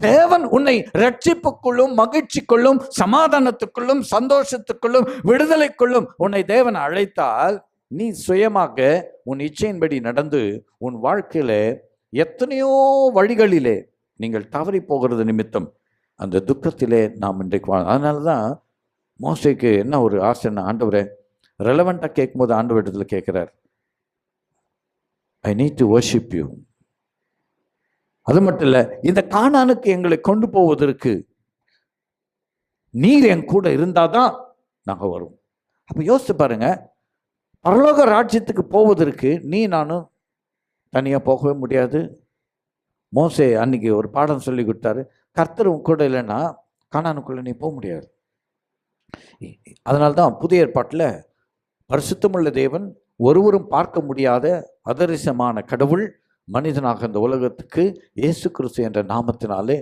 தேவன் உன்னை ரட்சிப்புக்குள்ளும் மகிழ்ச்சிக்குள்ளும் சமாதானத்துக்குள்ளும் சந்தோஷத்துக்குள்ளும் விடுதலைக்குள்ளும் உன்னை தேவன் அழைத்தால் நீ சுயமாக உன் இச்சையின்படி நடந்து உன் வாழ்க்கையில எத்தனையோ வழிகளிலே நீங்கள் தவறி போகிறது நிமித்தம் அந்த துக்கத்திலே நாம் இன்றைக்கு வாழ அதனால தான் மோசைக்கு என்ன ஒரு ஆசைன்னா ஆண்டவரே ரெலவெண்ட்டாக கேட்கும்போது ஆண்டவர் இடத்துல கேட்குறார். I need to worship you அது மட்டும் இல்லை இந்த காணானுக்கு எங்களை கொண்டு போவதற்கு நீர் என் கூட இருந்தாதான் நாங்கள் வரும் அப்போ யோசித்து பாருங்க பரலோக ராஜ்யத்துக்கு போவதற்கு நீ நானும் தனியாக போகவே முடியாது. மோசே அன்னைக்கு ஒரு பாடம் சொல்லி கொடுத்தாரு கர்த்தர் உன் கூட இல்லைன்னா காணானுக்குள்ளே நீ போக முடியாது. அதனால தான் புதிய ஏற்பாட்டில் பரிசுத்தமுள்ள தேவன் ஒருவரும் பார்க்க முடியாத அதரிசமான கடவுள் மனிதனாக இந்த உலகத்துக்கு இயேசு கிறிஸ்து என்ற நாமத்தினாலே